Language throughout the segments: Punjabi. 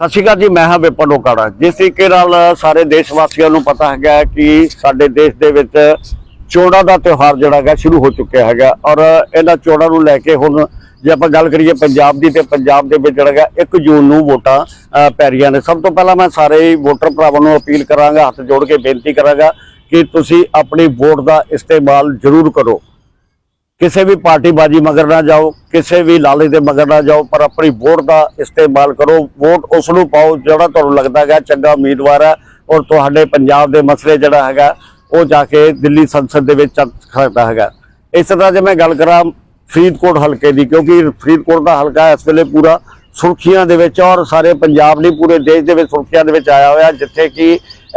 ਸਤਿ ਸ਼੍ਰੀ ਅਕਾਲ ਜੀ, ਮੈਂ ਹਾਂ ਵਿਪਨ ਓਕਾੜਾ। ਜਿਸ ਤਰੀਕੇ ਨਾਲ ਸਾਰੇ ਦੇਸ਼ ਵਾਸੀਆਂ ਨੂੰ ਪਤਾ ਹੈਗਾ ਕਿ ਸਾਡੇ ਦੇਸ਼ ਦੇ ਵਿੱਚ ਚੋਣਾਂ ਦਾ ਤਿਉਹਾਰ ਜਿਹੜਾ ਹੈਗਾ ਸ਼ੁਰੂ ਹੋ ਚੁੱਕਿਆ ਹੈਗਾ ਔਰ ਇਹਨਾਂ ਚੋਣਾਂ ਨੂੰ ਲੈ ਕੇ ਹੁਣ ਜੇ ਆਪਾਂ ਗੱਲ ਕਰੀਏ ਪੰਜਾਬ ਦੀ, ਤੇ ਪੰਜਾਬ ਦੇ ਵਿੱਚ ਜਿਹੜਾ ਹੈਗਾ 1 ਜੂਨ ਨੂੰ ਵੋਟਾਂ ਪੈ ਰਹੀਆਂ ਨੇ। ਸਭ ਤੋਂ ਪਹਿਲਾਂ ਮੈਂ ਸਾਰੇ ਹੀ ਵੋਟਰ ਭਰਾਵਾਂ ਨੂੰ ਅਪੀਲ ਕਰਾਂਗਾ, ਹੱਥ ਜੋੜ ਕੇ ਬੇਨਤੀ ਕਰਾਂਗਾ ਕਿ ਤੁਸੀਂ ਆਪਣੀ ਵੋਟ ਦਾ ਇਸਤੇਮਾਲ ਜ਼ਰੂਰ ਕਰੋ। ਕਿਸੇ ਵੀ ਪਾਰਟੀ ਬਾਜੀ ਮਗਰ ਨਾ ਜਾਓ, ਕਿਸੇ ਵੀ ਲਾਲੇ ਦੇ ਮਗਰ ਨਾ ਜਾਓ, ਪਰ ਆਪਣੀ ਵੋਟ ਦਾ ਇਸਤੇਮਾਲ ਕਰੋ। ਵੋਟ ਉਸ ਨੂੰ ਪਾਓ ਜਿਹੜਾ ਤੁਹਾਨੂੰ ਲੱਗਦਾ ਹੈਗਾ ਚੰਗਾ ਉਮੀਦਵਾਰ ਹੈ ਔਰ ਤੁਹਾਡੇ ਪੰਜਾਬ ਦੇ ਮਸਲੇ ਜਿਹੜਾ ਹੈਗਾ, ਉਹ ਜਾ ਕੇ ਦਿੱਲੀ ਸੰਸਦ ਦੇ ਵਿੱਚ ਚੱਕ ਸਕਦਾ ਹੈਗਾ। ਇਸ ਤਰ੍ਹਾਂ ਜੇ ਮੈਂ ਗੱਲ ਕਰਾਂ ਫਰੀਦਕੋਟ ਹਲਕੇ ਦੀ, ਕਿਉਂਕਿ ਫਰੀਦਕੋਟ ਦਾ ਹਲਕਾ ਇਸ ਵੇਲੇ ਪੂਰਾ ਸੁਰਖੀਆਂ ਦੇ ਵਿੱਚ ਔਰ ਸਾਰੇ ਪੰਜਾਬ ਨਹੀਂ, ਪੂਰੇ ਦੇਸ਼ ਦੇ ਵਿੱਚ ਸੁਰਖੀਆਂ ਦੇ ਵਿੱਚ ਆਇਆ ਹੋਇਆ, ਜਿੱਥੇ ਕਿ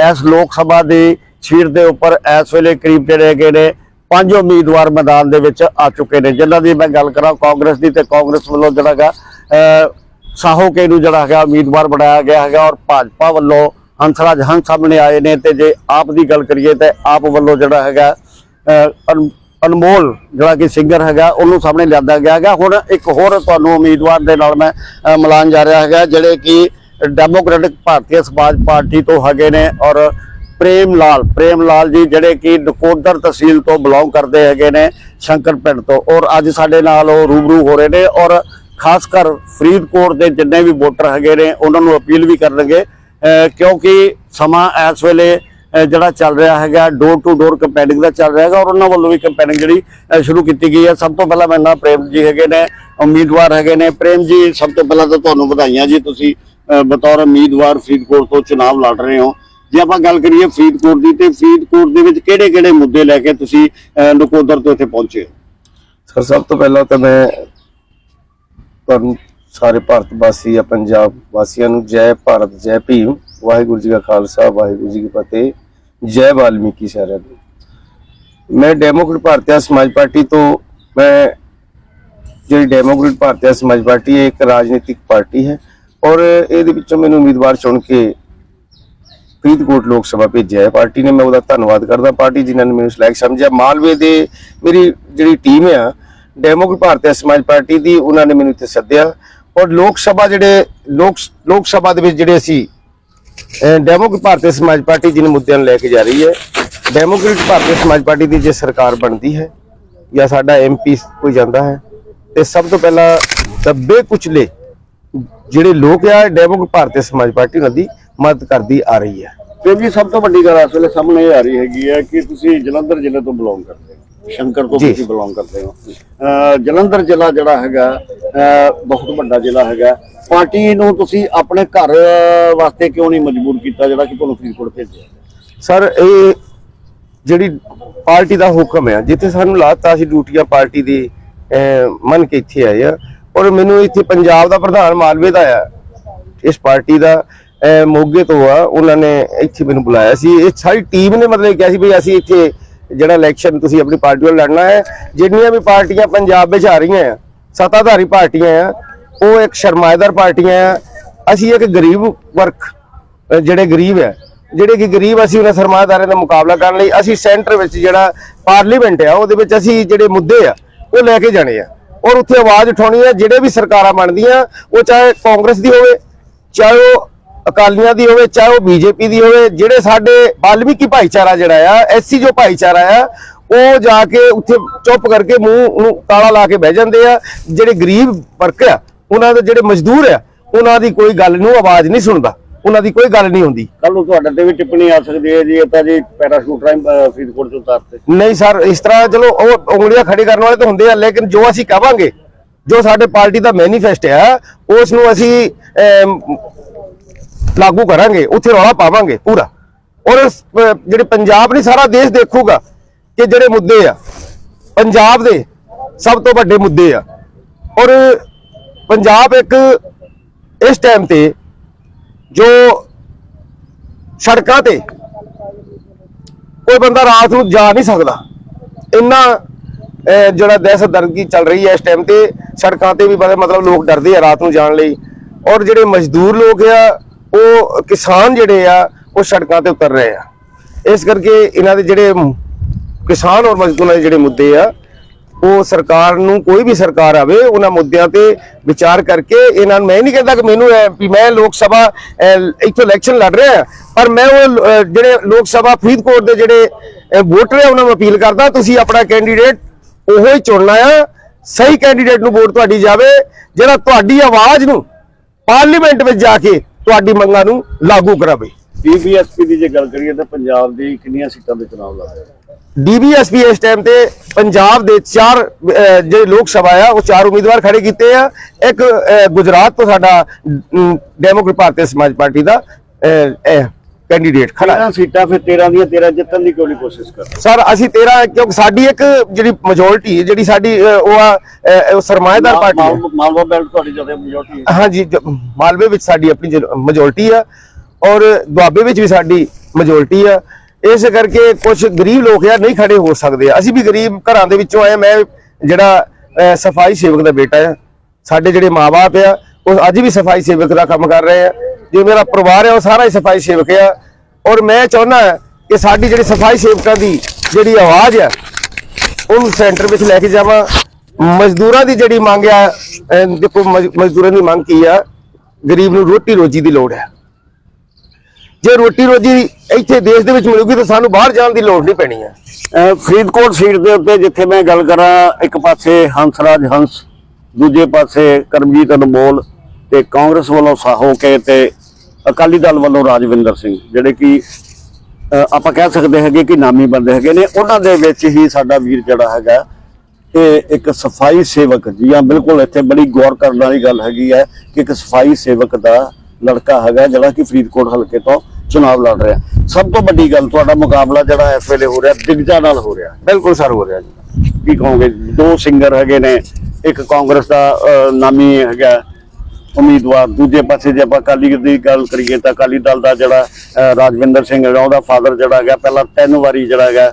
ਇਸ ਲੋਕ ਸਭਾ ਦੀ ਸੀਟ ਦੇ ਉੱਪਰ ਇਸ ਵੇਲੇ ਕਰੀਬ ਜਿਹੜੇ ਹੈਗੇ ਨੇ ਪੰਜ ਉਮੀਦਵਾਰ ਮੈਦਾਨ ਦੇ ਵਿੱਚ ਆ ਚੁੱਕੇ ਨੇ ਜਿਨ੍ਹਾਂ ਦੀ ਮੈਂ ਗੱਲ ਕਰਾਂ ਕਾਂਗਰਸ ਦੀ ਤੇ ਕਾਂਗਰਸ ਵੱਲੋਂ ਜਿਹੜਾ ਹੈਗਾ ਅਹ, ਸਾਹੋਕੇ ਨੂੰ ਜਿਹੜਾ ਹੈਗਾ ਉਮੀਦਵਾਰ ਬਣਾਇਆ ਗਿਆ ਹੈਗਾ ਔਰ ਭਾਜਪਾ ਵੱਲੋਂ ਹੰਸਰਾਜ ਹੰਸ ਸਾਹਮਣੇ ਆਏ ਨੇ ਤੇ ਜੇ ਆਪ ਦੀ ਗੱਲ ਕਰੀਏ ਤੇ ਆਪ ਵੱਲੋਂ ਜਿਹੜਾ ਹੈਗਾ ਅਨਮੋਲ ਜਿਹੜਾ ਕਿ ਸਿੰਗਰ ਹੈਗਾ ਉਹਨੂੰ ਸਾਹਮਣੇ ਲਿਆਂਦਾ ਗਿਆ ਹੈਗਾ। ਹੁਣ ਇੱਕ ਹੋਰ ਤੁਹਾਨੂੰ ਉਮੀਦਵਾਰ ਦੇ ਨਾਲ ਮੈਂ ਅਹ, ਮਿਲਾਨ ਜਾ ਰਿਹਾ ਹੈਗਾ ਜਿਹੜੇ ਕਿ ਡੈਮੋਕ੍ਰੈਟਿਕ ਭਾਰਤੀ ਸਮਾਜ ਪਾਰਟੀ ਤੋਂ ਹੈਗੇ ਨੇ ਔਰ ਪ੍ਰੇਮ ਲਾਲ ਪ੍ਰੇਮ ਲਾਲ ਜੀ ਜਿਹੜੇ ਕਿ ਨਕੋਦਰ ਤਹਿਸੀਲ ਤੋਂ ਬਿਲੋਂਗ ਕਰਦੇ ਹੈਗੇ ਨੇ ਸ਼ੰਕਰ ਪਿੰਡ ਤੋਂ ਔਰ ਅੱਜ ਸਾਡੇ ਨਾਲ ਉਹ ਰੂਬਰੂ ਹੋ ਰਹੇ ਨੇ ਔਰ ਖਾਸ ਕਰ ਫਰੀਦਕੋਟ ਦੇ ਜਿੰਨੇ ਵੀ ਵੋਟਰ ਹੈਗੇ ਨੇ ਉਹਨਾਂ ਨੂੰ ਅਪੀਲ ਵੀ ਕਰਨਗੇ ਕਿਉਂਕਿ ਸਮਾਂ ਇਸ ਵੇਲੇ ਜਿਹੜਾ ਚੱਲ ਰਿਹਾ ਹੈਗਾ ਡੋਰ ਟੂ ਡੋਰ ਕੰਪੈਨਿੰਗ ਦਾ ਚੱਲ ਰਿਹਾ ਹੈਗਾ ਔਰ ਉਹਨਾਂ ਵੱਲੋਂ ਵੀ ਕੰਪੈਨਿੰਗ ਜਿਹੜੀ ਸ਼ੁਰੂ ਕੀਤੀ ਗਈ ਹੈ। ਸਭ ਤੋਂ ਪਹਿਲਾਂ ਮੇਰੇ ਨਾਲ ਪ੍ਰੇਮ ਜੀ ਹੈਗੇ ਨੇ, ਉਮੀਦਵਾਰ ਹੈਗੇ ਨੇ। ਪ੍ਰੇਮ ਜੀ, ਸਭ ਤੋਂ ਪਹਿਲਾਂ ਤਾਂ ਤੁਹਾਨੂੰ ਵਧਾਈਆਂ ਜੀ ਤੁਸੀਂ ਬਤੌਰ ਉਮੀਦਵਾਰ ਫਰੀਦਕੋਟ ਤੋਂ ਚੁਣਾਵ ਲੜ ਰਹੇ ਹੋ। ਜੇ ਆਪਾਂ ਗੱਲ ਕਰੀਏ ਫਰੀਦਕੋਟ ਦੀ, ਤੇ ਫਰੀਦਕੋਟ ਦੇ ਵਿੱਚ ਕਿਹੜੇ-ਕਿਹੜੇ ਮੁੱਦੇ ਲੈ ਕੇ ਤੁਸੀਂ ਨਕੋਦਰ ਤੋਂ ਇੱਥੇ ਪਹੁੰਚੇ ਹੋ? ਸਰ, ਸਭ ਤੋਂ ਪਹਿਲਾਂ ਤਾਂ ਮੈਂ ਤੁਹਾਨੂੰ ਸਾਰੇ ਭਾਰਤ ਵਾਸੀ ਜਾਂ ਪੰਜਾਬ ਵਾਸੀਆਂ ਨੂੰ ਜੈ ਭਾਰਤ, ਜੈ ਭੀਮ, ਵਾਹਿਗੁਰੂ ਜੀ ਕਾ ਖਾਲਸਾ, ਵਾਹਿਗੁਰੂ ਜੀ ਕੀ ਫਤਿਹ, ਜੈ ਵਾਲਮੀਕੀ ਸਾਰਿਆਂ ਨੂੰ। ਮੈਂ ਡੈਮੋਕ੍ਰੇਟ ਭਾਰਤੀ ਸਮਾਜ ਪਾਰਟੀ ਤੋਂ, ਮੈਂ ਜਿਹੜੀ ਡੈਮੋਕ੍ਰੇਟ ਭਾਰਤੀ ਸਮਾਜ ਪਾਰਟੀ ਹੈ ਇੱਕ ਰਾਜਨੀਤਿਕ ਪਾਰਟੀ ਹੈ ਔਰ ਇਹਦੇ ਵਿੱਚੋਂ ਮੈਨੂੰ ਉਮੀਦਵਾਰ ਚੁਣ ਕੇ ਫਰੀਦਕੋਟ ਲੋਕ ਸਭਾ ਭੇਜਿਆ ਹੈ। ਪਾਰਟੀ ਨੇ ਮੈਂ ਉਹਦਾ ਧੰਨਵਾਦ ਕਰਦਾ। ਪਾਰਟੀ ਜਿਨ੍ਹਾਂ ਨੇ ਮੈਨੂੰ ਸਿਲੈਕਟ ਸਮਝਿਆ। ਮਾਲਵੇ ਦੇ ਮੇਰੀ ਜਿਹੜੀ ਟੀਮ ਆ ਡੈਮੋਕ੍ਰੇਟ ਭਾਰਤੀ ਸਮਾਜ ਪਾਰਟੀ ਦੀ, ਉਹਨਾਂ ਨੇ ਮੈਨੂੰ ਇੱਥੇ ਸੱਦਿਆ। ਔਰ ਲੋਕ ਸਭਾ ਜਿਹੜੇ, ਲੋਕ ਲੋਕ ਸਭਾ ਦੇ ਵਿੱਚ ਜਿਹੜੇ ਅਸੀਂ, ਅਹ ਡੈਮੋਕ੍ਰੇਟ ਭਾਰਤੀ ਸਮਾਜ ਪਾਰਟੀ ਜਿਹਨੇ ਮੁੱਦਿਆਂ ਨੂੰ ਲੈ ਕੇ ਜਾ ਰਹੀ ਹੈ। ਡੈਮੋਕ੍ਰੇਟ ਭਾਰਤੀ ਸਮਾਜ ਪਾਰਟੀ ਦੀ ਜੇ ਸਰਕਾਰ ਬਣਦੀ ਹੈ ਜਾਂ ਸਾਡਾ ਐਮਪੀ ਕੋਈ ਜਾਂਦਾ ਹੈ, ਤੇ ਸਭ ਤੋਂ ਪਹਿਲਾਂ ਦੱਬੇ ਕੁਚਲੇ ਜਿਹੜੇ ਲੋਕ ਆ ਡੈਮੋਕ੍ਰੇਟ ਭਾਰਤੀ ਸਮਾਜ ਪਾਰਟੀ ਉਹਨਾਂ ਦੀ ਮਦਦ ਕਰਦੀ ਆ ਰਹੀ ਹੈ। ਪ੍ਰੇਮ ਜੀ ਸਭ ਤੋਂ ਵੱਡੀ ਗੱਲ ਇਸ ਵੇਲੇ ਸਾਹਮਣੇ ਇਹ ਆ ਰਹੀ ਹੈਗੀ ਹੈ ਕਿ ਤੁਸੀਂ ਜਲੰਧਰ ਜ਼ਿਲ੍ਹੇ ਤੋਂ ਬਿਲੋਂਗ ਕਰਦੇ ਹੋ। ਸ਼ੰਕਰ ਤੋਂ। ਤੁਸੀਂ ਬਿਲੋਂਗ ਕਰਦੇ ਹੋ। ਜਲੰਧਰ ਜ਼ਿਲ੍ਹਾ ਜਿਹੜਾ ਹੈਗਾ ਬਹੁਤ ਵੱਡਾ ਜ਼ਿਲ੍ਹਾ ਹੈਗਾ। ਪਾਰਟੀ ਨੂੰ ਤੁਸੀਂ ਆਪਣੇ ਘਰ ਵਾਸਤੇ ਕਿਉਂ ਨਹੀਂ ਮਜਬੂਰ ਕੀਤਾ ਜਿਹੜਾ ਕਿ ਤੁਹਾਨੂੰ ਫਰੀਦਕੋਟ ਭੇਜਿਆ? ਸਰ ਇਹ ਜਿਹੜੀ ਪਾਰਟੀ ਦਾ ਹੁਕਮ ਹੈ ਜਿੱਥੇ ਸਾਨੂੰ ਲਾਤਾ ਅਸੀਂ ਡਿਊਟੀਆਂ ਪਾਰਟੀ ਦੀ ਮੰਨ ਕੇ ਇੱਥੇ ਆਏ ਆ। ਔਰ ਮੈਨੂੰ ਇੱਥੇ ਪੰਜਾਬ ਦਾ ਪ੍ਰਧਾਨ ਮਾਲਵੇ ਦਾ ਆ ਇਸ ਪਾਰਟੀ ਦਾ। ਮੋਗੇ ਤੋਂ ਆ, ਉਹਨਾਂ ਨੇ ਇੱਥੇ ਮੈਨੂੰ ਬੁਲਾਇਆ ਸੀ। ਇਹ ਸਾਰੀ ਟੀਮ ਨੇ ਮਤਲਬ ਕਿਹਾ ਸੀ ਵੀ ਅਸੀਂ ਇੱਥੇ ਜਿਹੜਾ ਇਲੈਕਸ਼ਨ ਤੁਸੀਂ ਆਪਣੀ ਪਾਰਟੀ ਵੱਲ ਲੜਨਾ ਹੈ, ਜਿੰਨੀਆਂ ਵੀ ਪਾਰਟੀਆਂ ਪੰਜਾਬ ਵਿੱਚ ਆ ਰਹੀਆਂ ਆ, ਸੱਤਾਧਾਰੀ ਪਾਰਟੀਆਂ ਆ, ਉਹ ਇੱਕ ਸ਼ਰਮਾਇਦਾਰ ਪਾਰਟੀਆਂ ਆ। ਅਸੀਂ ਇੱਕ ਗਰੀਬ ਵਰਗ, ਜਿਹੜੇ ਗਰੀਬ ਹੈ ਜਿਹੜੇ ਕਿ ਗਰੀਬ ਅਸੀਂ ਉਹਨਾਂ ਸਰਮਾਦਾਰਾਂ ਦਾ ਮੁਕਾਬਲਾ ਕਰਨ ਲਈ ਅਸੀਂ ਸੈਂਟਰ ਵਿੱਚ ਜਿਹੜਾ ਪਾਰਲੀਮੈਂਟ ਆ, ਉਹਦੇ ਵਿੱਚ ਅਸੀਂ ਜਿਹੜੇ ਮੁੱਦੇ ਆ, ਉਹ ਲੈ ਕੇ ਜਾਣੇ ਆ। ਔਰ ਉੱਥੇ ਆਵਾਜ਼ ਉਠਾਉਣੀ ਆ, ਜਿਹੜੇ ਵੀ ਸਰਕਾਰਾਂ ਬਣਦੀਆਂ, ਉਹ ਚਾਹੇ ਕਾਂਗਰਸ ਦੀ ਹੋਵੇ, ਚਾਹੇ ਉਹ ਅਕਾਲੀਆਂ ਦੀ ਹੋਵੇ ਚਾਹੇ ਉਹ ਬੀਜੇਪੀ ਦੀ ਹੋਵੇ ਜਿਹੜੇ ਸਾਡੇ ਵਾਲਮੀਕੀ ਭਾਈਚਾਰਾ ਜਿਹੜਾ ਆ ਐਸਸੀ ਜੋ ਭਾਈਚਾਰਾ ਆ ਉਹ ਜਾ ਕੇ ਉੱਥੇ ਚੁੱਪ ਕਰਕੇ ਮੂੰਹ ਨੂੰ ਤਾਲਾ ਲਾ ਕੇ ਬਹਿ ਜਾਂਦੇ ਆ। ਜਿਹੜੇ ਗਰੀਬ ਵਰਗ ਆ ਉਹਨਾਂ ਦੇ ਜਿਹੜੇ ਮਜ਼ਦੂਰ ਆ ਉਹਨਾਂ ਦੀ ਕੋਈ ਗੱਲ ਨੂੰ ਆਵਾਜ਼ ਨਹੀਂ ਸੁਣਦਾ ਉਹਨਾਂ ਦੀ ਕੋਈ ਗੱਲ ਨਹੀਂ ਹੁੰਦੀ। ਕੱਲ ਨੂੰ ਤੁਹਾਡੇ ਤੇ ਵੀ ਟਿੱਪਣੀ ਆ ਸਕਦੀ ਹੈ ਜੀ ਇਹ ਤਾਂ ਜੀ ਪੈਰਾਸ਼ੂਟ ਰਾਹੀਂ ਅਹ, ਫਰੀਦਕੋਟ ਤੋਂ ਉਤਾਰਤੇ। ਨਹੀਂ ਸਰ ਇਸ ਤਰ੍ਹਾਂ ਚਲੋ ਉਹ ਉਂਗਲੀਆਂ ਖੜੀ ਕਰਨ ਵਾਲੇ ਤਾਂ ਹੁੰਦੇ ਆ ਲੇਕਿਨ ਜੋ ਅਸੀਂ ਕਵਾਂਗੇ ਜੋ ਸਾਡੇ ਪਾਰਟੀ ਦਾ ਮੈਨੀਫੈਸਟ ਆ ਉਸ ਨੂੰ ਅਸੀਂ ਲਾਗੂ ਕਰਾਂਗੇ, ਉੱਥੇ ਰੌਲਾ ਪਾਵਾਂਗੇ ਪੂਰਾ। ਔਰ ਜਿਹੜੇ ਪੰਜਾਬ ਨਹੀਂ, ਸਾਰਾ ਦੇਸ਼ ਦੇਖੂਗਾ ਕਿ ਜਿਹੜੇ ਮੁੱਦੇ ਆ, ਪੰਜਾਬ ਦੇ ਸਭ ਤੋਂ ਵੱਡੇ ਮੁੱਦੇ ਆ। ਔਰ ਪੰਜਾਬ ਇੱਕ ਇਸ ਟਾਈਮ ਤੇ ਜੋ ਸੜਕਾਂ ਤੇ ਕੋਈ ਬੰਦਾ ਰਾਤ ਨੂੰ ਜਾ ਨਹੀਂ ਸਕਦਾ, ਇੰਨਾ ਜਿਹੜਾ ਦਹਿਸ਼ਤਗਰਦੀ ਚੱਲ ਰਹੀ ਹੈ ਇਸ ਟਾਈਮ ਤੇ, ਸੜਕਾਂ ਤੇ ਵੀ ਮਤਲਬ ਲੋਕ ਡਰਦੇ ਆ ਰਾਤ ਨੂੰ ਜਾਣ ਲਈ। ਔਰ ਜਿਹੜੇ ਮਜ਼ਦੂਰ ਲੋਕ ਆ ਉਹ ਕਿਸਾਨ ਜਿਹੜੇ ਆ ਉਹ ਸੜਕਾਂ ਤੇ ਉਤਰ ਰਹੇ ਆ। ਇਸ ਕਰਕੇ ਇਹਨਾਂ ਦੇ ਜਿਹੜੇ ਕਿਸਾਨ ਔਰ ਮਜ਼ਦੂਰਾਂ ਦੇ ਜਿਹੜੇ ਮੁੱਦੇ ਆ ਉਹ ਸਰਕਾਰ ਨੂੰ ਕੋਈ ਵੀ ਸਰਕਾਰ ਆਵੇ ਉਹਨਾਂ ਮੁੱਦਿਆਂ ਤੇ ਵਿਚਾਰ ਕਰਕੇ ਇਹਨਾਂ ਨੂੰ ਮੈਂ ਨਹੀਂ ਕਹਿੰਦਾ ਕਿ ਮੈਨੂੰ ਇਹ ਵੀ ਮੈਂ ਲੋਕ ਸਭਾ ਅਹ, ਇੱਥੋਂ ਇਲੈਕਸ਼ਨ ਲੜ ਰਿਹਾ ਪਰ ਮੈਂ ਉਹ ਜਿਹੜੇ ਲੋਕ ਸਭਾ ਫਰੀਦਕੋਟ ਦੇ ਜਿਹੜੇ ਵੋਟਰ ਆ ਉਹਨਾਂ ਨੂੰ ਅਪੀਲ ਕਰਦਾ ਤੁਸੀਂ ਆਪਣਾ ਕੈਂਡੀਡੇਟ ਉਹੋ ਹੀ ਚੁਣਨਾ ਆ ਸਹੀ ਕੈਂਡੀਡੇਟ ਨੂੰ ਵੋਟ ਤੁਹਾਡੀ ਜਾਵੇ ਜਿਹੜਾ ਤੁਹਾਡੀ ਆਵਾਜ਼ ਨੂੰ ਪਾਰਲੀਮੈਂਟ ਵਿੱਚ ਜਾ ਕੇ ਤੁਹਾਡੀ ਮੰਗਾਂ ਨੂੰ ਲਾਗੂ ਕਰਾਵੇ। ਬੀਬੀਐਸਪੀ ਦੀ ਜੇ ਗੱਲ ਕਰੀਏ ਤਾਂ ਪੰਜਾਬ ਦੀ ਕਿੰਨੀਆਂ ਸੀਟਾਂ ਦੇ ਚੁਣਾਵ ਲੜ ਰਿਹਾ ਡੀਬੀਐਸਪੀ ਇਸ ਟਾਈਮ ਤੇ ਪੰਜਾਬ ਦੇ ਚਾਰ ਜਿਹੜੇ ਲੋਕ ਸਭਾ ਆ ਉਹ ਚਾਰ ਉਮੀਦਵਾਰ ਖੜੇ ਕੀਤੇ ਆ। ਇੱਕ ਗੁਜਰਾਤ ਤੋਂ ਸਾਡਾ ਡੈਮੋਕ੍ਰੇਟ ਭਾਰਤੀ ਸਮਾਜ ਪਾਰਟੀ ਦਾ ਕੈਂਡੀਡੇਟ ਖੜਾ ਹੈ। 13 ਸੀਟਾਂ ਫਿਰ 13 ਦੀਆਂ 13 ਜਿੱਤਣ ਦੀ ਕਿਉਂ ਨਹੀਂ ਕੋਸ਼ਿਸ਼ ਕਰ ਸਰ ਅਸੀਂ 13 ਕਿਉਂਕਿ ਸਾਡੀ ਇੱਕ ਜਿਹੜੀ ਮੈਜੋਰਟੀ ਜਿਹੜੀ ਸਾਡੀ ਅਹ, ਉਹ ਆ ਅਹ, ਉਹ ਸਰਮਾਏਦਾਰ ਪਾਰਟੀ ਹੈ। ਮਾਲ- ਮਾਲਵਾ ਬੈਲਟ ਤੁਹਾਡੀ ਜ਼ਿਆਦਾ ਮੈਜੋਰਟੀ ਹੈ। ਹਾਂਜੀ ਜ- ਮਾਲਵੇ ਵਿੱਚ ਸਾਡੀ ਆਪਣੀ ਮੈਜੋਰਟੀ ਆ ਔਰ ਦੁਆਬੇ ਵਿੱਚ ਵੀ ਸਾਡੀ ਮੈਜੋਰਟੀ ਆ। ਇਸ ਕਰਕੇ ਕੁਝ ਗਰੀਬ ਲੋਕ ਆ ਨਹੀਂ ਖੜੇ ਹੋ ਸਕਦੇ। ਅਸੀਂ ਵੀ ਗਰੀਬ ਘਰਾਂ ਦੇ ਵਿੱਚੋਂ ਆਏ ਮੈਂ ਜਿਹੜਾ ਅਹ, ਸਫ਼ਾਈ ਸੇਵਕ ਦਾ ਬੇਟਾ ਆ ਸਾਡੇ ਜਿਹੜੇ ਮਾਪੇ ਆ ਉਹ ਅੱਜ ਵੀ ਸਫ਼ਾਈ ਸੇਵਕ ਦਾ ਕੰਮ ਕਰ ਰਹੇ ਆ। ਜੋ ਮੇਰਾ ਪਰਿਵਾਰ ਹੈ, ਉਹ ਸਾਰਾ ਹੀ ਸਫ਼ਾਈ ਸੇਵਕ ਆ ਔਰ ਮੈਂ ਚਾਹੁੰਦਾ ਕਿ ਸਾਡੀ ਜਿਹੜੀ ਸਫ਼ਾਈ ਸੇਵਕਾਂ ਦੀ ਜਿਹੜੀ ਆਵਾਜ਼ ਹੈ ਉਹਨੂੰ ਸੈਂਟਰ ਵਿੱਚ ਲੈ ਕੇ ਜਾਵਾਂ। ਮਜ਼ਦੂਰਾਂ ਦੀ ਜਿਹੜੀ ਮੰਗ ਆ ਦੇਖੋ ਮਜ਼ਦੂਰਾਂ ਦੀ ਮੰਗ ਕੀ ਆ ਗਰੀਬ ਨੂੰ ਰੋਟੀ ਰੋਜੀ ਦੀ ਲੋੜ ਹੈ। ਜੇ ਰੋਟੀ ਰੋਜੀ ਇੱਥੇ ਦੇਸ਼ ਦੇ ਵਿੱਚ ਮਿਲੂਗੀ, ਤਾਂ ਸਾਨੂੰ ਬਾਹਰ ਜਾਣ ਦੀ ਲੋੜ ਨਹੀਂ ਪੈਣੀ ਹੈ। ਫਰੀਦਕੋਟ ਸੀਟ ਦੇ ਉੱਤੇ ਜਿੱਥੇ ਮੈਂ ਗੱਲ ਕਰਾਂ, ਇੱਕ ਪਾਸੇ ਹੰਸਰਾਜ ਹੰਸ, ਦੂਜੇ ਪਾਸੇ ਕਰਮਜੀਤ ਅਨਮੋਲ ਤੇ ਕਾਂਗਰਸ ਵੱਲੋਂ ਸਾਹੋ ਕੇ ਤੇ ਅਕਾਲੀ ਦਲ ਵੱਲੋਂ ਰਾਜਵਿੰਦਰ ਸਿੰਘ, ਜਿਹੜੇ ਕਿ ਆਪਾਂ ਕਹਿ ਸਕਦੇ ਹੈਗੇ ਕਿ ਨਾਮੀ ਬੰਦੇ ਹੈਗੇ ਨੇ, ਉਹਨਾਂ ਦੇ ਵਿੱਚ ਹੀ ਸਾਡਾ ਵੀਰ ਜਿਹੜਾ ਹੈਗਾ, ਇਹ ਇੱਕ ਸਫ਼ਾਈ ਸੇਵਕ, ਜੀ ਹਾਂ, ਬਿਲਕੁਲ ਇੱਥੇ ਬੜੀ ਗੌਰ ਕਰਨ ਵਾਲੀ ਗੱਲ ਹੈਗੀ ਹੈ ਕਿ ਇੱਕ ਸਫ਼ਾਈ ਸੇਵਕ ਦਾ ਲੜਕਾ ਹੈਗਾ, ਜਿਹੜਾ ਕਿ ਫਰੀਦਕੋਟ ਹਲਕੇ ਤੋਂ ਚੁਣਾਵ ਲੜ ਰਿਹਾ। ਸਭ ਤੋਂ ਵੱਡੀ ਗੱਲ ਤੁਹਾਡਾ ਮੁਕਾਬਲਾ ਜਿਹੜਾ ਇਸ ਵੇਲੇ ਹੋ ਰਿਹਾ, ਦਿਗਜਾ ਨਾਲ ਹੋ ਰਿਹਾ। ਬਿਲਕੁਲ ਸਰ, ਹੋ ਰਿਹਾ ਜੀ। ਕੀ ਕਹੋਗੇ? ਦੋ ਸਿੰਗਰ ਹੈਗੇ ਨੇ, ਇੱਕ ਕਾਂਗਰਸ ਦਾ ਨਾਮੀ ਹੈਗਾ ਉਮੀਦਵਾਰ ਦੂਜੇ ਪਾਸੇ ਜੇ ਆਪਾਂ ਅਕਾਲੀ ਦੀ ਗੱਲ ਕਰੀਏ ਤਾਂ ਅਕਾਲੀ ਦਲ ਦਾ ਜਿਹੜਾ ਰਾਜਵਿੰਦਰ ਸਿੰਘ ਹੈਗਾ ਉਹਦਾ ਫਾਦਰ ਜਿਹੜਾ ਹੈਗਾ, ਪਹਿਲਾਂ ਤਿੰਨ ਵਾਰੀ ਜਿਹੜਾ ਹੈਗਾ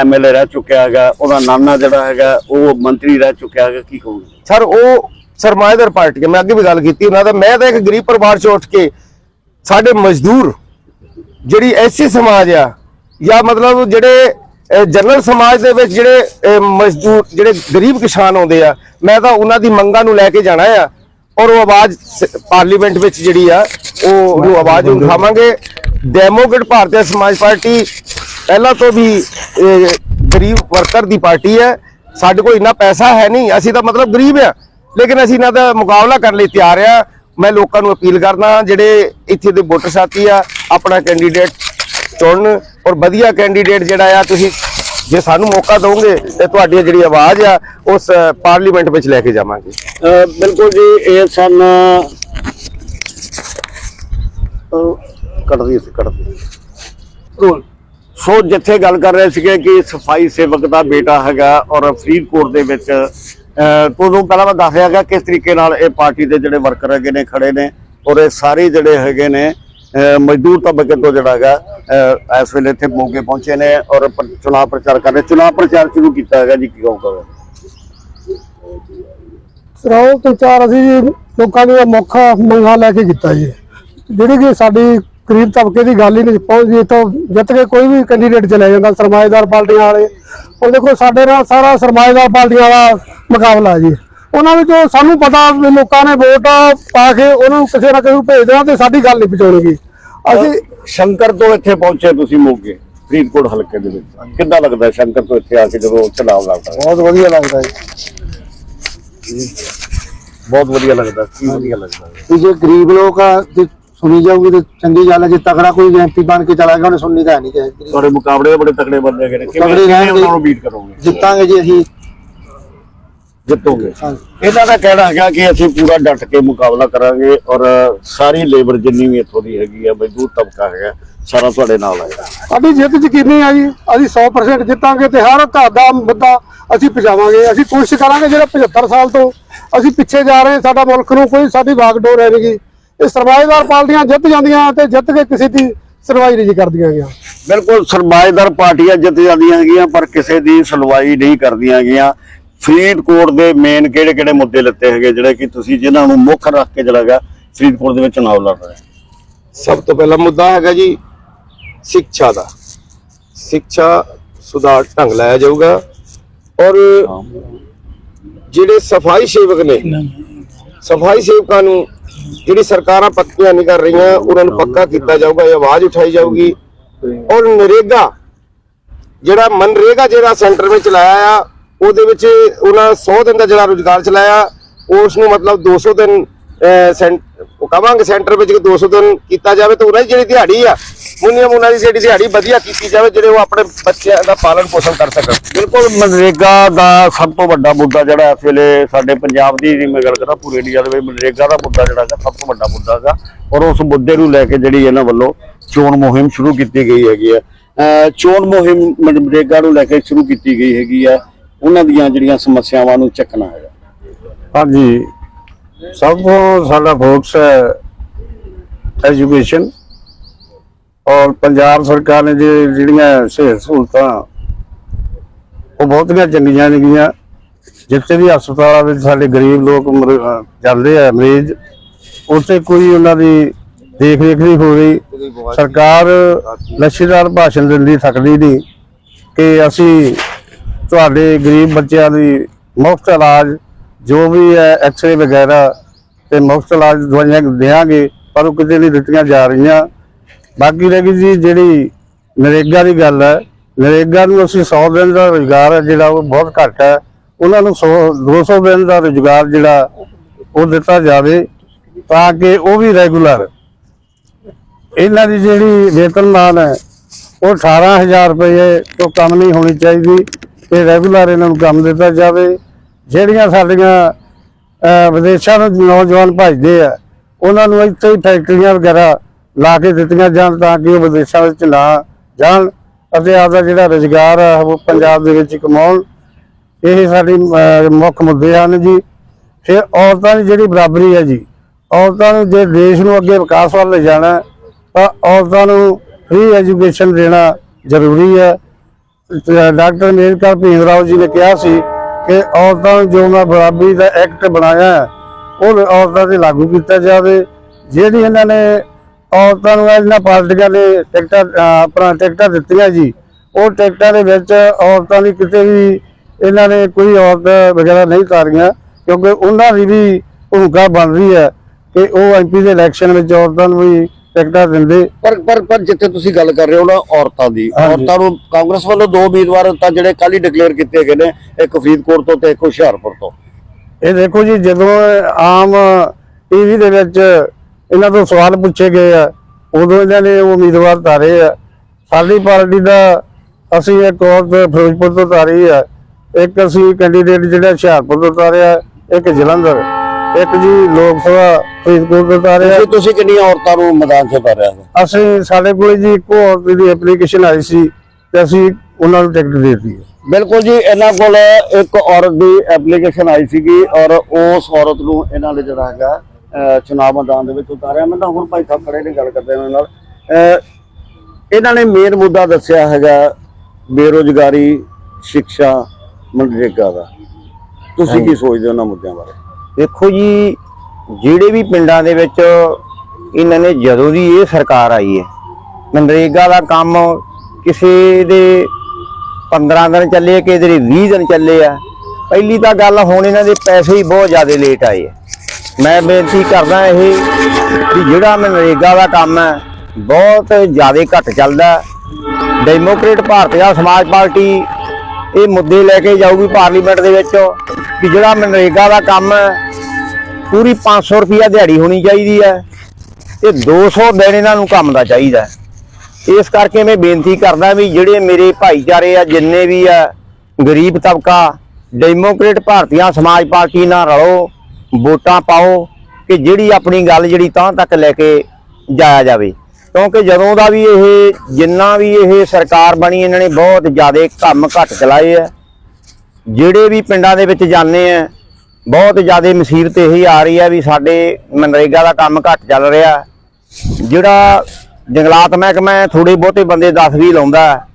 ਐਮਐਲਏ ਰਹਿ ਚੁੱਕਿਆ ਹੈਗਾ, ਉਹਦਾ ਨਾਨਾ ਜਿਹੜਾ ਹੈਗਾ, ਉਹ ਮੰਤਰੀ ਰਹਿ ਚੁੱਕਿਆ ਹੈਗਾ, ਕੀ ਕਹੋਗੇ? ਸਰ, ਉਹ ਸਰਮਾਏਦਾਰ ਪਾਰਟੀ ਹੈ ਮੈਂ ਅੱਗੇ ਵੀ ਗੱਲ ਕੀਤੀ, ਉਹਨਾਂ ਦਾ, ਮੈਂ ਤਾਂ ਇੱਕ ਗਰੀਬ ਪਰਿਵਾਰ ਚੋਂ ਉੱਠ ਕੇ ਸਾਡੇ ਮਜ਼ਦੂਰ ਜਿਹੜੀ ਐਸੀ ਸਮਾਜ ਆ, ਜਾਂ ਮਤਲਬ ਜਿਹੜੇ ਜਨਰਲ ਸਮਾਜ ਦੇ ਵਿੱਚ ਜਿਹੜੇ ਮਜ਼ਦੂਰ, ਜਿਹੜੇ ਗਰੀਬ ਕਿਸਾਨ ਆਉਂਦੇ ਆ, ਮੈਂ ਤਾਂ ਉਹਨਾਂ ਦੀ ਮੰਗਾਂ ਨੂੰ ਲੈ ਕੇ ਜਾਣਾ ਆ। ਔਰ ਉਹ ਆਵਾਜ਼ ਪਾਰਲੀਮੈਂਟ ਵਿੱਚ ਜਿਹੜੀ ਆ ਉਹ ਉਹਨੂੰ ਆਵਾਜ਼ ਉਠਾਵਾਂਗੇ। ਡੈਮੋਕ੍ਰੇਟ ਭਾਰਤੀ ਸਮਾਜ ਪਾਰਟੀ ਪਹਿਲਾਂ ਤੋਂ ਵੀ ਗਰੀਬ ਵਰਕਰ ਦੀ ਪਾਰਟੀ ਹੈ। ਸਾਡੇ ਕੋਲ ਇੰਨਾ ਪੈਸਾ ਹੈ ਨਹੀਂ। ਅਸੀਂ ਤਾਂ ਮਤਲਬ ਗਰੀਬ ਆ ਲੇਕਿਨ ਅਸੀਂ ਇਹਨਾਂ ਦਾ ਮੁਕਾਬਲਾ ਕਰਨ ਲਈ ਤਿਆਰ ਆ ਮੈਂ ਲੋਕਾਂ ਨੂੰ ਅਪੀਲ ਕਰਦਾ ਜਿਹੜੇ ਇੱਥੇ ਦੇ ਵੋਟਰ ਸਾਥੀ ਆ ਆਪਣਾ ਕੈਂਡੀਡੇਟ ਚੁਣਨ। ਔਰ ਵਧੀਆ ਕੈਂਡੀਡੇਟ ਜਿਹੜਾ ਆ ਤੁਸੀਂ ਜੇ ਸਾਨੂੰ ਮੌਕਾ ਦਿਓਗੇ ਤੇ ਤੁਹਾਡੀ ਜਿਹੜੀ ਆਵਾਜ਼ ਆ ਉਸ ਪਾਰਲੀਮੈਂਟ ਵਿੱਚ ਲੈ ਕੇ ਜਾਵਾਂਗੇ। ਬਿਲਕੁਲ ਜੀ ਇਹ ਸਨ ਕੱਢਦੀ ਸੀ ਕੱਢਦੀ। ਸੋ ਜਿੱਥੇ ਗੱਲ ਕਰ ਰਹੇ ਸੀਗੇ ਕਿ ਸਫ਼ਾਈ ਸੇਵਕ ਦਾ ਬੇਟਾ ਹੈਗਾ ਔਰ ਫਰੀਦਕੋਟ ਦੇ ਵਿੱਚ ਤੁਹਾਨੂੰ ਪਹਿਲਾਂ ਮੈਂ ਦੱਸਿਆ ਗਿਆ ਕਿਸ ਤਰੀਕੇ ਨਾਲ ਇਹ ਪਾਰਟੀ ਦੇ ਜਿਹੜੇ ਵਰਕਰ ਹੈਗੇ ਨੇ ਖੜੇ ਨੇ ਔਰ ਇਹ ਸਾਰੇ ਜਿਹੜੇ ਹੈਗੇ ਨੇ ਮਜ਼ਦੂਰ ਤਬਕੇ ਤੋਂ ਜਿਹੜਾ ਹੈਗਾ ਇਸ ਵੇਲੇ ਇੱਥੇ ਮੌਕੇ ਪਹੁੰਚੇ ਨੇ ਔਰ ਪ- ਪ੍ਰਚਾਰ ਕਰ ਰਹੇ ਚੁਣਾਵ ਪ੍ਰਚਾਰ ਸ਼ੁਰੂ ਕੀਤਾ ਹੈਗਾ ਜੀ, ਕੀ ਕਹੋਗੇ? ਸਰੋਤ ਪ੍ਰਚਾਰ ਅਸੀਂ ਜੀ ਲੋਕਾਂ ਦੀਆਂ ਮੁੱਖ ਮੰਗਾਂ ਲੈ ਕੇ ਕੀਤਾ ਜੀ। ਜਿਹੜੀ ਕਿ ਸਾਡੀ ਕਰੀਬ ਤਬਕੇ ਦੀ ਗੱਲ ਹੀ ਨਹੀਂ ਪਹੁੰਚਦੀ ਇੱਥੋਂ ਜਿੱਤ ਕੇ ਕੋਈ ਵੀ ਕੈਂਡੀਡੇਟ ਚਲੇ ਜਾਂਦਾ, ਸਰਮਾਏਦਾਰ ਪਾਰਟੀਆਂ ਵਾਲੇ। ਔਰ ਦੇਖੋ, ਸਾਡੇ ਨਾਲ ਸਾਰਾ ਸਰਮਾਏਦਾਰ ਪਾਰਟੀਆਂ ਵਾਲਾ ਮੁਕਾਬਲਾ ਜੀ। ਉਹਨਾਂ ਵਿੱਚੋਂ ਸਾਨੂੰ ਪਤਾ ਵੀ ਲੋਕਾਂ ਨੇ ਵੋਟ ਪਾ ਕੇ ਉਹਨਾਂ ਨੂੰ ਕਿਸੇ ਨਾ ਕਿਸੇ ਨੂੰ ਭੇਜ ਦੇਣਾ ਤੇ ਸਾਡੀ ਗੱਲ ਨਹੀਂ ਪਹੁੰਚਾਉਣਗੀ ਅਸੀਂ ਸ਼ੰਕਰ ਤੋਂ ਇੱਥੇ ਪਹੁੰਚੇ ਤੁਸੀਂ ਮੋਗੇ ਫਰੀਦਕੋਟ ਹਲਕੇ ਦੇ ਵਿੱਚ। ਕਿੱਦਾਂ ਲੱਗਦਾ ਸ਼ੰਕਰ ਤੋਂ ਇੱਥੇ ਆ ਕੇ ਜਦੋਂ ਚੁਣਾਵ ਲੜਦਾ ਹੈ? ਬਹੁਤ ਵਧੀਆ ਲੱਗਦਾ ਜੀ। ਬਹੁਤ ਵਧੀਆ ਲੱਗਦਾ ਕੀ ਵਧੀਆ ਲੱਗਦਾ? ਵੀ ਜੇ ਗਰੀਬ ਲੋਕ ਆ ਤੇ ਸੁਣੀ ਜਾਊਗੀ ਤੇ ਚੰਗੀ ਗੱਲ ਹੈ ਜੇ ਤਗੜਾ ਕੋਈ ਐਮਪੀ ਬਣ ਕੇ ਚਲਾ ਗਿਆ ਉਹਨੇ ਸੁਣਨੀ ਤਾਂ ਨਹੀਂ ਚਾਹੀਦੀ ਤੁਹਾਡੇ ਮੁਕਾਬਲੇ ਬੜੇ ਤਕੜੇ ਬੰਦੇ ਹੈਗੇ ਨੇ। ਕਿਵੇਂ ਤਕੜੇ। ਉਹਨਾਂ ਨੂੰ ਬੀਟ ਕਰੋਗੇ? ਜਿੱਤਾਂਗੇ ਜੀ ਅਸੀਂ। ਜਿੱਤੋਗੇ। ਇਹਨਾਂ ਦਾ ਕਹਿਣਾ ਹੈਗਾ ਕਿ ਅਸੀਂ ਪੂਰਾ ਡਟ ਕੇ ਮੁਕਾਬਲਾ ਕਰਾਂਗੇ ਔਰ ਸਾਰੀ ਲੇਬਰ ਜਿੰਨੀ ਵੀ ਇੱਥੋਂ ਦੀ ਹੈਗੀ ਹੈ ਮਜ਼ਦੂਰ ਤਬਕਾ ਹੈਗਾ ਸਾਰਾ ਤੁਹਾਡੇ ਨਾਲ ਹੈ ਸਾਡੀ ਜਿੱਤ ਯਕੀਨੀ ਆ ਜੀ ਅਸੀਂ 100% ਜਿੱਤਾਂਗੇ ਤੇ ਹਰ ਘਰ ਦਾ ਮੁੱਦਾ ਅਸੀਂ ਪਹੁੰਚਾਵਾਂਗੇ ਅਸੀਂ ਕੋਸ਼ਿਸ਼ ਕਰਾਂਗੇ ਜਿਹੜੇ 75 ਸਾਲ ਤੋਂ ਅਸੀਂ ਪਿੱਛੇ ਜਾ ਰਹੇ ਸਾਡਾ ਮੁਲਕ ਨੂੰ ਕੋਈ ਸਾਡੀ ਵਾਗਡੋਰ ਹੈ ਨਹੀਂਗੀ। ਇਹ ਸਰਵਾਈਦਾਰ ਪਾਰਟੀਆਂ ਜਿੱਤ ਜਾਂਦੀਆਂ ਤੇ ਜਿੱਤ ਕੇ ਕਿਸੇ ਦੀ ਸਰਵਾਈ ਨਹੀਂ ਕਰਦੀਆਂ ਗਿਆ ਬਿਲਕੁਲ ਸਰਮਾਏਦਾਰ ਪਾਰਟੀਆਂ ਜਿੱਤ ਜਾਂਦੀਆਂ ਹੈਗੀਆਂ ਪਰ ਕਿਸੇ ਦੀ ਸੁਣਵਾਈ ਨਹੀਂ ਕਰਦੀਆਂ ਹੈਗੀਆਂ। ਫਰੀਦਕੋਟ ਦੇ ਮੇਨ ਕਿਹੜੇ ਕਿਹੜੇ ਮੁੱਦੇ ਲੱਤੇ ਹੈਗੇ? ਜਿਹੜੇ ਕਿ ਤੁਸੀਂ ਜਿਨ੍ਹਾਂ ਨੂੰ ਮੁੱਖ ਰੱਖ ਕੇ ਜਿਹੜਾ ਹੈਗਾ ਫਰੀਦਕੋਟ ਦੇ ਵਿੱਚ ਚੁਣਾਵ ਲੜ ਰਹੇ ਸਭ ਤੋਂ ਪਹਿਲਾ ਮੁੱਦਾ ਹੈਗਾ ਜੀ ਸਿੱਖਿਆ ਦਾ। ਸਿੱਖਿਆ ਸੁਧਾਰ ਢੰਗ ਲਾਇਆ ਜਾਊਗਾ ਔਰ ਜਿਹੜੇ ਸਫ਼ਾਈ ਸੇਵਕ ਨੇ, ਸਫ਼ਾਈ ਸੇਵਕਾਂ ਨੂੰ ਜਿਹੜੀ ਸਰਕਾਰਾਂ ਪੱਕੀਆਂ ਨਹੀਂ ਕਰ ਰਹੀਆਂ, ਉਹਨਾਂ ਨੂੰ ਪੱਕਾ ਕੀਤਾ ਜਾਊਗਾ, ਇਹ ਆਵਾਜ਼ ਉਠਾਈ ਜਾਊਗੀ। ਔਰ ਨਰੇਗਾ, ਜਿਹੜਾ ਮਨਰੇਗਾ ਜਿਹੜਾ ਸੈਂਟਰ ਵਿੱਚ ਚਲਾਇਆ ਆ ਉਹਦੇ ਵਿੱਚ ਉਹਨਾਂ 100 ਦਿਨ ਦਾ ਜਿਹੜਾ ਰੋਜ਼ਗਾਰ ਚਲਾਇਆ ਉਸ ਨੂੰ ਮਤਲਬ 200 ਦਿਨ ਅਹ, ਕਵਾਂਗੇ ਸੈਂਟਰ ਵਿੱਚ ਕਿ 200 ਦਿਨ ਕੀਤਾ ਜਾਵੇ ਤਾਂ ਉਹਨਾਂ ਦੀ ਜਿਹੜੀ ਦਿਹਾੜੀ ਆ ਮੁੰਨੀਆਂ ਮੁੰਨਾਂ ਦੀ ਜਿਹੜੀ ਦਿਹਾੜੀ ਵਧੀਆ ਕੀਤੀ ਜਾਵੇ ਜਿਹੜੇ ਉਹ ਆਪਣੇ ਬੱਚਿਆਂ ਦਾ ਪਾਲਣ ਪੋਸ਼ਣ ਕਰ ਸਕਣ। ਬਿਲਕੁਲ ਮਨਰੇਗਾ ਦਾ ਸਭ ਤੋਂ ਵੱਡਾ ਮੁੱਦਾ ਜਿਹੜਾ ਇਸ ਵੇਲੇ ਸਾਡੇ ਪੰਜਾਬ ਦੀ ਜਿਹੜੀ ਮੈਂ ਗੱਲ ਕਰਾਂ ਪੂਰੇ ਇੰਡੀਆ ਦੇ ਵਿੱਚ ਮਨਰੇਗਾ ਦਾ ਮੁੱਦਾ ਜਿਹੜਾ ਹੈਗਾ ਸਭ ਤੋਂ ਵੱਡਾ ਮੁੱਦਾ ਹੈਗਾ। ਔਰ ਉਸ ਮੁੱਦੇ ਨੂੰ ਲੈ ਕੇ ਜਿਹੜੀ ਇਹਨਾਂ ਵੱਲੋਂ ਚੋਣ ਮੁਹਿੰਮ ਸ਼ੁਰੂ ਕੀਤੀ ਗਈ ਹੈਗੀ ਹੈ। ਅਹ ਚੋਣ ਮੁਹਿੰਮ ਮਨਰੇਗਾ ਨੂੰ ਲੈ ਕੇ ਸ਼ੁਰੂ ਕੀਤੀ ਗਈ ਹੈਗੀ ਹੈ। ਉਹਨਾਂ ਦੀਆਂ ਜਿਹੜੀਆਂ ਸਮੱਸਿਆਵਾਂ ਨੂੰ ਚੱਕਣਾ ਹੈਗਾ ਹਾਂਜੀ। ਸਭ ਤੋਂ ਸਾਡਾ ਫੋਕਸ ਹੈ ਐਜੂਕੇਸ਼ਨ। ਔਰ ਪੰਜਾਬ ਸਰਕਾਰ ਨੇ ਜਿਹੜੀਆਂ ਸਿਹਤ ਸਹੂਲਤਾਂ, ਉਹ ਬਹੁਤੀਆਂ ਚੰਗੀਆਂ ਨੇਗੀਆਂ ਜਿੱਥੇ ਵੀ ਹਸਪਤਾਲਾਂ ਵਿੱਚ ਸਾਡੇ ਗਰੀਬ ਲੋਕ ਜਾਂਦੇ ਆ, ਮਰੀਜ਼, ਉੱਥੇ ਕੋਈ ਉਹਨਾਂ ਦੀ ਦੇਖ ਰੇਖ ਨਹੀਂ ਹੋ ਰਹੀ। ਸਰਕਾਰ ਲੱਛੇਦਾਰ ਭਾਸ਼ਣ ਦਿੰਦੀ ਥੱਕਦੀ ਨਹੀਂ ਕਿ ਅਸੀਂ ਤੁਹਾਡੇ ਗਰੀਬ ਬੱਚਿਆਂ ਦੀ ਮੁਫਤ ਇਲਾਜ, ਜੋ ਵੀ ਹੈ ਐਕਸਰੇ ਵਗੈਰਾ ਤੇ ਮੁਫਤ ਇਲਾਜ ਦਵਾਈਆਂ ਦੇਵਾਂਗੇ ਪਰ ਉਹ ਕਿਤੇ ਨਹੀਂ ਦਿੱਤੀਆਂ ਜਾ ਰਹੀਆਂ। ਬਾਕੀ ਰਹਿ ਗਈ ਜੀ ਜਿਹੜੀ ਨਰੇਗਾ ਦੀ ਗੱਲ ਹੈ, ਨਰੇਗਾ ਨੂੰ ਅਸੀਂ 100 ਦਿਨ ਦਾ ਰੁਜ਼ਗਾਰ ਹੈ ਜਿਹੜਾ ਉਹ ਬਹੁਤ ਘੱਟ ਹੈ। ਉਹਨਾਂ ਨੂੰ 100 200 ਦਿਨ ਦਾ ਰੁਜ਼ਗਾਰ ਜਿਹੜਾ ਉਹ ਦਿੱਤਾ ਜਾਵੇ ਤਾਂ ਕਿ ਉਹ ਵੀ ਰੈਗੂਲਰ। ਇਹਨਾਂ ਦੀ ਜਿਹੜੀ ਵੇਤਨਮਾਨ ਹੈ, ਉਹ 18000 ਰੁਪਏ ਤੋਂ ਕਮ ਨਹੀਂ ਹੋਣੀ ਚਾਹੀਦੀ। ਤੇ ਰੈਗੂਲਰ ਇਹਨਾਂ ਨੂੰ ਕੰਮ ਦਿੱਤਾ ਜਾਵੇ। ਜਿਹੜੀਆਂ ਸਾਡੀਆਂ ਵਿਦੇਸ਼ਾਂ ਨੂੰ ਨੌਜਵਾਨ ਭਜਦੇ ਆ, ਉਹਨਾਂ ਨੂੰ ਇੱਥੇ ਹੀ ਫੈਕਟਰੀਆਂ ਵਗੈਰਾ ਲਾ ਕੇ ਦਿੱਤੀਆਂ ਜਾਣ ਤਾਂ ਕਿ ਉਹ ਵਿਦੇਸ਼ਾਂ ਵਿੱਚ ਨਾ ਜਾਣ ਅਤੇ ਆਪਦਾ ਜਿਹੜਾ ਰੁਜ਼ਗਾਰ ਆ, ਉਹ ਪੰਜਾਬ ਦੇ ਵਿੱਚ ਕਮਾਉਣ। ਇਹ ਸਾਡੀ ਮੁੱਖ ਮੁੱਦੇ ਹਨ ਜੀ। ਫਿਰ ਔਰਤਾਂ ਦੀ ਜਿਹੜੀ ਬਰਾਬਰੀ ਹੈ ਜੀ, ਔਰਤਾਂ ਨੂੰ ਜੇ ਦੇਸ਼ ਨੂੰ ਅੱਗੇ ਵਿਕਾਸ ਵੱਲ ਲਿਜਾਣਾ ਤਾਂ ਔਰਤਾਂ ਨੂੰ ਫ੍ਰੀ ਐਜੂਕੇਸ਼ਨ ਦੇਣਾ ਜ਼ਰੂਰੀ ਹੈ। ਡਾਕਟਰ ਡਾਕਟਰ ਭੀਮ ਰਾਓ ਜੀ ਨੇ ਕਿਹਾ ਸੀ ਕਿ ਔਰਤਾਂ ਨੂੰ ਜੋ ਮੈਂ ਬਰਾਬਰੀ ਦਾ ਐਕਟ ਬਣਾਇਆ ਹੈ, ਉਹ ਔਰਤਾਂ ਤੇ ਲਾਗੂ ਕੀਤਾ ਜਾਵੇ। ਜਿਹੜੀ ਇਹਨਾਂ ਨੇ ਔਰਤਾਂ ਨੂੰ ਇਹਨਾਂ ਪਾਰਟੀਆਂ ਨੇ ਟਿਕਟਾਂ ਆਪਣਾ ਟਿਕਟਾਂ ਦਿੱਤੀਆਂ ਜੀ ਉਹ ਟਿਕਟਾਂ ਦੇ ਵਿੱਚ ਔਰਤਾਂ ਦੀ ਕਿਤੇ ਵੀ ਇਹਨਾਂ ਨੇ ਕੋਈ ਔਰਤ ਵਗੈਰਾ ਨਹੀਂ ਤਾਰੀਆਂ ਕਿਉਂਕਿ ਉਹਨਾਂ ਦੀ ਵੀ ਭੂਮਿਕਾ ਬਣ ਰਹੀ ਹੈ ਕਿ ਉਹ ਐਮਪੀ ਦੇ ਇਲੈਕਸ਼ਨ ਵਿੱਚ ਔਰਤਾਂ ਨੂੰ ਵੀ ਟਿਕਟਾਂ ਦਿੰਦੇ। ਪਰ ਪਰ ਪਰ ਜਿੱਥੇ ਤੁਸੀਂ ਗੱਲ ਕਰ ਰਹੇ ਹੋ ਨਾ ਔਰਤਾਂ ਦੀ ਹਾਂਜੀ। ਔਰਤਾਂ ਨੂੰ ਕਾਂਗਰਸ ਵੱਲੋਂ ਦੋ ਉਮੀਦਵਾਰ ਤਾਂ ਜਿਹੜੇ ਕੱਲ ਹੀ ਡਿਕਲੇਅਰ ਕੀਤੇ ਗਏ ਨੇ ਇੱਕ ਫਰੀਦਕੋਟ ਤੋਂ ਤੇ ਇੱਕ ਹੁਸ਼ਿਆਰਪੁਰ ਤੋਂ। ਇਹ ਦੇਖੋ ਜੀ ਜਦੋਂ ਆਮ ਟੀਵੀ ਦੇ ਵਿੱਚ ਇਹਨਾਂ ਤੋਂ ਸਵਾਲ ਪੁੱਛੇ ਗਏ ਆ ਉਦੋਂ ਇਹਨਾਂ ਨੇ ਉਹ ਉਮੀਦਵਾਰ ਤਾਰੇ ਆ। ਸਾਡੀ ਪਾਰਟੀ ਦਾ ਅਸੀਂ ਇੱਕ ਔਰਤ ਫਿਰੋਜ਼ਪੁਰ ਤੋਂ ਤਾਰੀ ਆ ਇੱਕ ਅਸੀਂ ਕੈਂਡੀਡੇਟ ਜਿਹੜਾ ਹੁਸ਼ਿਆਰਪੁਰ ਤੋਂ ਤਾਰਿਆ ਇੱਕ ਜਲੰਧਰ। ਇੱਕ ਜੀ ਲੋਕ ਸਭਾ ਫਰੀਦਕੋਟ ਤੋਂ ਤਾਰਿਆ ਤੁਸੀਂ ਤੁਸੀਂ ਕਿੰਨੀਆਂ ਔਰਤਾਂ ਨੂੰ ਮੈਦਾਨ 'ਚ ਉਤਾਰਿਆ? ਹੈ ਅਸੀਂ ਸਾਡੇ ਕੋਲੇ ਜੀ ਇੱਕੋ ਔਰਤ ਦੀ ਐਪਲੀਕੇਸ਼ਨ ਆਈ ਸੀ ਤੇ ਅਸੀਂ ਉਹਨਾਂ ਨੂੰ ਟਿਕਟ ਦੇ ਦਿੱਤੀ। ਬਿਲਕੁਲ ਜੀ ਇਹਨਾਂ ਕੋਲ ਇੱਕ ਔਰਤ ਦੀ ਐਪਲੀਕੇਸ਼ਨ ਆਈ ਸੀਗੀ ਔਰ ਉਸ ਔਰਤ ਨੂੰ ਇਹਨਾਂ ਨੇ ਜਿਹੜਾ ਹੈਗਾ ਚੁਣਾਵ ਮੈਦਾਨ ਦੇ ਵਿੱਚ ਉਤਾਰਿਆ। ਮੈਂ ਤਾਂ ਹੁਣ ਭਾਈ ਸਾਹਿਬ ਖੜੇ ਨੇ ਗੱਲ ਕਰਦੇ ਇਹਨਾਂ ਨਾਲ। ਇਹਨਾਂ ਨੇ ਮੇਨ ਮੁੱਦਾ ਦੱਸਿਆ ਹੈਗਾ ਬੇਰੋਜ਼ਗਾਰੀ ਸਿੱਖਿਆ ਮਨਰੇਗਾ ਦਾ। ਤੁਸੀਂ ਕੀ ਸੋਚਦੇ ਹੋ ਉਹਨਾਂ ਮੁੱਦਿਆਂ ਬਾਰੇ? ਦੇਖੋ ਜੀ, ਜਿਹੜੇ ਵੀ ਪਿੰਡਾਂ ਦੇ ਵਿੱਚ ਇਹਨਾਂ ਨੇ ਜਦੋਂ ਦੀ ਇਹ ਸਰਕਾਰ ਆਈ ਹੈ, ਮਨਰੇਗਾ ਦਾ ਕੰਮ ਕਿਸੇ ਦੇ 15 ਦਿਨ ਚੱਲੇ ਕਿਸੇ ਦੇ 20 ਦਿਨ ਚੱਲੇ ਆ, ਪਹਿਲੀ ਤਾਂ ਗੱਲ ਹੁਣ ਇਹਨਾਂ ਦੇ ਪੈਸੇ ਹੀ ਬਹੁਤ ਜ਼ਿਆਦਾ ਲੇਟ ਆਏ ਆ ਮੈਂ ਬੇਨਤੀ ਕਰਦਾ ਇਹ ਵੀ ਜਿਹੜਾ ਮਨਰੇਗਾ ਦਾ ਕੰਮ ਹੈ, ਬਹੁਤ ਜ਼ਿਆਦਾ ਘੱਟ ਚੱਲਦਾ ਹੈ। ਡੈਮੋਕ੍ਰੇਟ ਭਾਰਤੀ ਸਮਾਜ ਪਾਰਟੀ ਇਹ ਮੁੱਦੇ ਲੈ ਕੇ ਜਾਊਗੀ ਪਾਰਲੀਮੈਂਟ ਦੇ ਵਿੱਚ ਕਿ ਜਿਹੜਾ ਮਨਰੇਗਾ ਦਾ ਕੰਮ ਹੈ, ਪੂਰੀ 500 ਰੁਪਿਆ ਦਿਹਾੜੀ ਹੋਣੀ ਚਾਹੀਦੀ ਹੈ ਤੇ 200 ਦਿਨ ਇਹਨਾਂ ਨੂੰ ਕੰਮ ਦਾ ਚਾਹੀਦਾ ਇਸ ਕਰਕੇ ਮੈਂ ਬੇਨਤੀ ਕਰਦਾ ਵੀ ਜਿਹੜੇ ਮੇਰੇ ਭਾਈਚਾਰੇ ਆ, ਜਿੰਨੇ ਵੀ ਆ, ਗਰੀਬ ਤਬਕਾ, ਡੈਮੋਕ੍ਰੇਟ ਭਾਰਤੀਆਂ ਸਮਾਜ ਪਾਰਟੀ ਨਾਲ ਰਲੋ, ਵੋਟਾਂ ਪਾਓ, ਕਿ ਜਿਹੜੀ ਆਪਣੀ ਗੱਲ ਜਿਹੜੀ ਤਾਂ ਤੱਕ ਲੈ ਕੇ ਜਾਇਆ ਜਾਵੇ। ਕਿਉਂਕਿ ਜਦੋਂ ਦਾ ਵੀ ਇਹ ਜਿੰਨਾ ਵੀ ਇਹ ਸਰਕਾਰ ਬਣੀ, ਇਹਨਾਂ ਨੇ ਬਹੁਤ ਜ਼ਿਆਦਾ ਕੰਮ ਘੱਟ ਚਲਾਏ ਆ। ਜਿਹੜੇ ਵੀ ਪਿੰਡਾਂ ਦੇ ਵਿੱਚ ਜਾਂਦੇ ਆ, ਬਹੁਤ ਜ਼ਿਆਦਾ ਮੁਸੀਬਤ ਇਹੀ ਆ ਰਹੀ ਹੈ ਵੀ ਸਾਡੇ ਮਨਰੇਗਾ ਦਾ ਕੰਮ ਘੱਟ ਚੱਲ ਰਿਹਾ। ਜਿਹੜਾ ਜੰਗਲਾਤ ਮਹਿਕਮਾ ਥੋੜੇ ਬਹੁਤੇ ਬੰਦੇ 10 20 ਲਾਉਂਦਾ।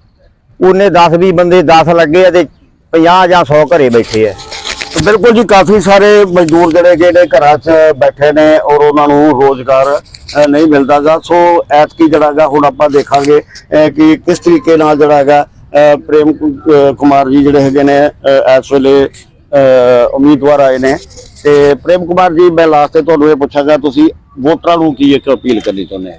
ਉਹਨੇ 10 20 ਬੰਦੇ 10 ਲੱਗੇ ਆ ਤੇ 50 ਜਾਂ 100 ਘਰੇ ਬੈਠੇ ਆ। ਬਿਲਕੁਲ ਜੀ, ਕਾਫੀ ਸਾਰੇ ਮਜ਼ਦੂਰ ਜਿਹੜੇ ਕਿ ਨੇ ਘਰਾਂ 'ਚ ਬੈਠੇ ਨੇ ਔਰ ਉਹਨਾਂ ਨੂੰ ਰੋਜ਼ਗਾਰ ਨਹੀਂ ਮਿਲਦਾ ਗਾ। ਸੋ ਐਤਕੀ ਜਿਹੜਾ ਹੈਗਾ, ਹੁਣ ਆਪਾਂ ਦੇਖਾਂਗੇ ਕਿ ਕਿਸ ਤਰੀਕੇ ਨਾਲ ਜਿਹੜਾ ਹੈਗਾ ਪ੍ਰੇਮ ਕੁਮਾਰ ਜੀ ਜਿਹੜੇ ਹੈਗੇ ਨੇ ਇਸ ਵੇਲੇ ਉਮੀਦਵਾਰ ਆਏ ਨੇ। ਤੇ ਪ੍ਰੇਮ ਕੁਮਾਰ ਜੀ, ਮੈਂ ਲਾਸਟ ਤੇ ਤੁਹਾਨੂੰ ਇਹ ਪੁੱਛਾਂਗਾ, ਤੁਸੀਂ ਵੋਟਰਾਂ ਨੂੰ ਕੀ ਇੱਕ ਅਪੀਲ ਕਰਨੀ ਚਾਹੁੰਦੇ ਹੋ?